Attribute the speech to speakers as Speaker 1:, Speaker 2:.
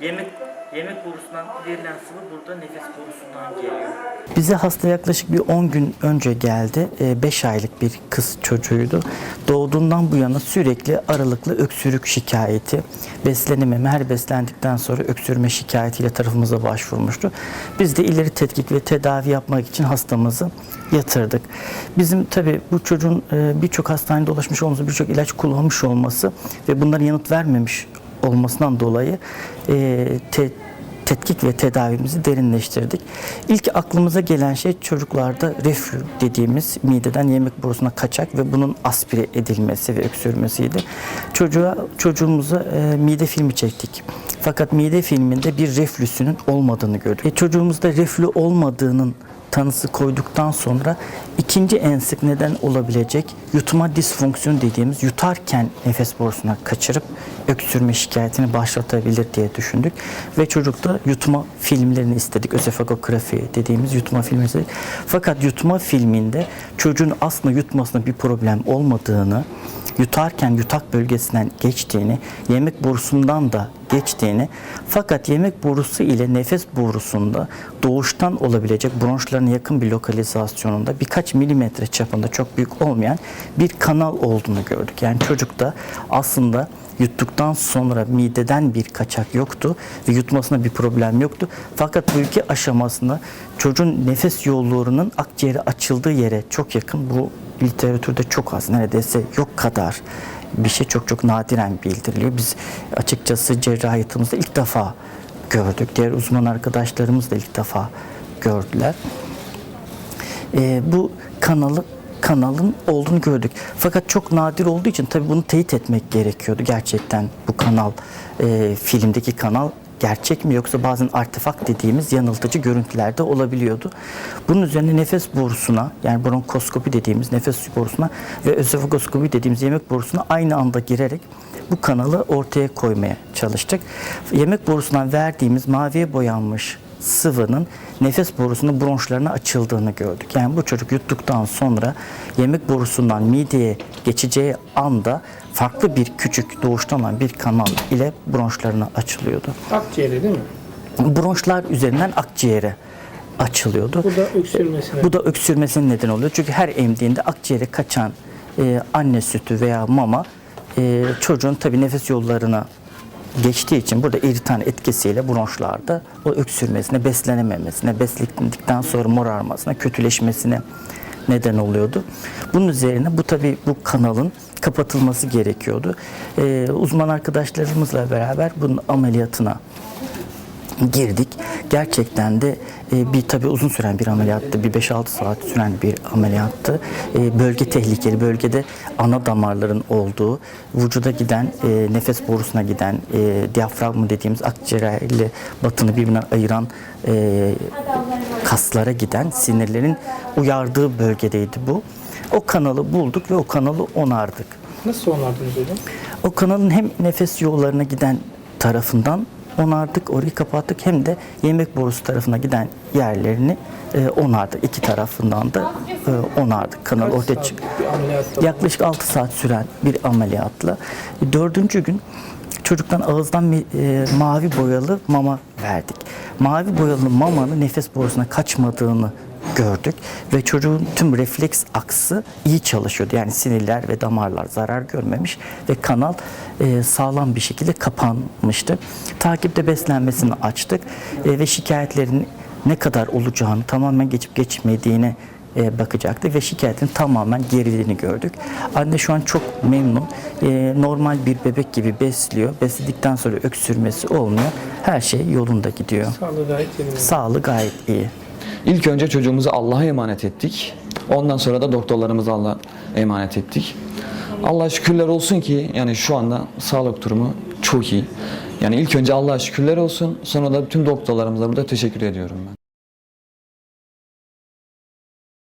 Speaker 1: Yemek yemek borusundan verilen sıvı burada nefes borusundan geliyor.
Speaker 2: Bize hasta yaklaşık bir 10 gün önce geldi. 5 aylık bir kız çocuğuydu. Doğduğundan bu yana sürekli aralıklı öksürük şikayeti, beslenememe, her beslendikten sonra öksürme şikayetiyle tarafımıza başvurmuştu. Biz de ileri tetkik ve tedavi yapmak için hastamızı yatırdık. Bizim tabii bu çocuğun e, birçok hastanede dolaşmış olması, birçok ilaç kullanmış olması ve bunların yanıt vermemiş olmasından dolayı e, te- tetkik ve tedavimizi derinleştirdik. İlk aklımıza gelen şey çocuklarda reflü dediğimiz mideden yemek borusuna kaçak ve bunun aspire edilmesi ve öksürmesiydi. Çocuğa çocuğumuza e, mide filmi çektik. Fakat mide filminde bir reflüsünün olmadığını gördük. E, çocuğumuzda reflü olmadığının tanısı koyduktan sonra ikinci en sık neden olabilecek yutma disfonksiyonu dediğimiz yutarken nefes borusuna kaçırıp öksürme şikayetini başlatabilir diye düşündük. Ve çocukta yutma filmlerini istedik. Özefagografi dediğimiz yutma filmi istedik. Fakat yutma filminde çocuğun aslında yutmasında bir problem olmadığını, yutarken yutak bölgesinden geçtiğini, yemek borusundan da geçtiğini fakat yemek borusu ile nefes borusunda doğuştan olabilecek bronşlarına yakın bir lokalizasyonunda birkaç milimetre çapında çok büyük olmayan bir kanal olduğunu gördük. Yani çocukta aslında yuttuktan sonra mideden bir kaçak yoktu ve yutmasında bir problem yoktu. Fakat bu iki aşamasında çocuğun nefes yollarının akciğeri açıldığı yere çok yakın bu literatürde çok az neredeyse yok kadar bir şey çok çok nadiren bildiriliyor. Biz açıkçası cerrahi hayatımızda ilk defa gördük. Diğer uzman arkadaşlarımız da ilk defa gördüler. Ee, bu kanalı kanalın olduğunu gördük. Fakat çok nadir olduğu için tabii bunu teyit etmek gerekiyordu. Gerçekten bu kanal, e, filmdeki kanal gerçek mi yoksa bazen artefakt dediğimiz yanıltıcı görüntülerde olabiliyordu. Bunun üzerine nefes borusuna yani bronkoskopi dediğimiz nefes borusuna ve özofagoskopi dediğimiz yemek borusuna aynı anda girerek bu kanalı ortaya koymaya çalıştık. Yemek borusundan verdiğimiz maviye boyanmış sıvının nefes borusunun bronşlarına açıldığını gördük. Yani bu çocuk yuttuktan sonra yemek borusundan mideye geçeceği anda farklı bir küçük doğuştan olan bir kanal ile bronşlarına açılıyordu.
Speaker 3: Akciğeri değil mi?
Speaker 2: Bronşlar üzerinden akciğere açılıyordu.
Speaker 3: Bu da öksürmesine.
Speaker 2: Bu da öksürmesinin neden oluyor. Çünkü her emdiğinde akciğere kaçan e, anne sütü veya mama e, çocuğun tabii nefes yollarına geçtiği için burada iritan etkisiyle bronşlarda o öksürmesine, beslenememesine, beslendikten sonra morarmasına, kötüleşmesine neden oluyordu. Bunun üzerine bu tabii bu kanalın kapatılması gerekiyordu. E, uzman arkadaşlarımızla beraber bunun ameliyatına girdik. Gerçekten de e, bir tabii uzun süren bir ameliyattı. Bir 5-6 saat süren bir ameliyattı. E, bölge tehlikeli. Bölgede ana damarların olduğu, vücuda giden, e, nefes borusuna giden, e, diyafragma dediğimiz akciğer ile batını birbirinden ayıran e, kaslara giden sinirlerin uyardığı bölgedeydi bu. O kanalı bulduk ve o kanalı onardık.
Speaker 3: Nasıl onardınız hocam?
Speaker 2: O kanalın hem nefes yollarına giden tarafından onardık, orayı kapattık hem de yemek borusu tarafına giden yerlerini e, onardık. İki tarafından da e, onardık. Kanal
Speaker 3: Kaç
Speaker 2: ortaya çık. Yaklaşık 6 saat süren bir ameliyatla. Dördüncü gün çocuktan ağızdan e, mavi boyalı mama verdik. Mavi boyalı mamanın nefes borusuna kaçmadığını gördük ve çocuğun tüm refleks aksı iyi çalışıyordu. Yani sinirler ve damarlar zarar görmemiş ve kanal e, sağlam bir şekilde kapanmıştı. Takipte beslenmesini açtık e, ve şikayetlerin ne kadar olacağını, tamamen geçip geçmediğini e, bakacaktık ve şikayetin tamamen gerilediğini gördük. Anne şu an çok memnun. E, normal bir bebek gibi besliyor. Besledikten sonra öksürmesi olmuyor. Her şey yolunda gidiyor.
Speaker 3: Sağlığı gayet yerinde.
Speaker 2: Sağlığı gayet iyi.
Speaker 4: İlk önce çocuğumuzu Allah'a emanet ettik. Ondan sonra da doktorlarımızı Allah'a emanet ettik. Allah'a şükürler olsun ki yani şu anda sağlık durumu çok iyi. Yani ilk önce Allah'a şükürler olsun. Sonra da tüm doktorlarımıza burada teşekkür ediyorum ben.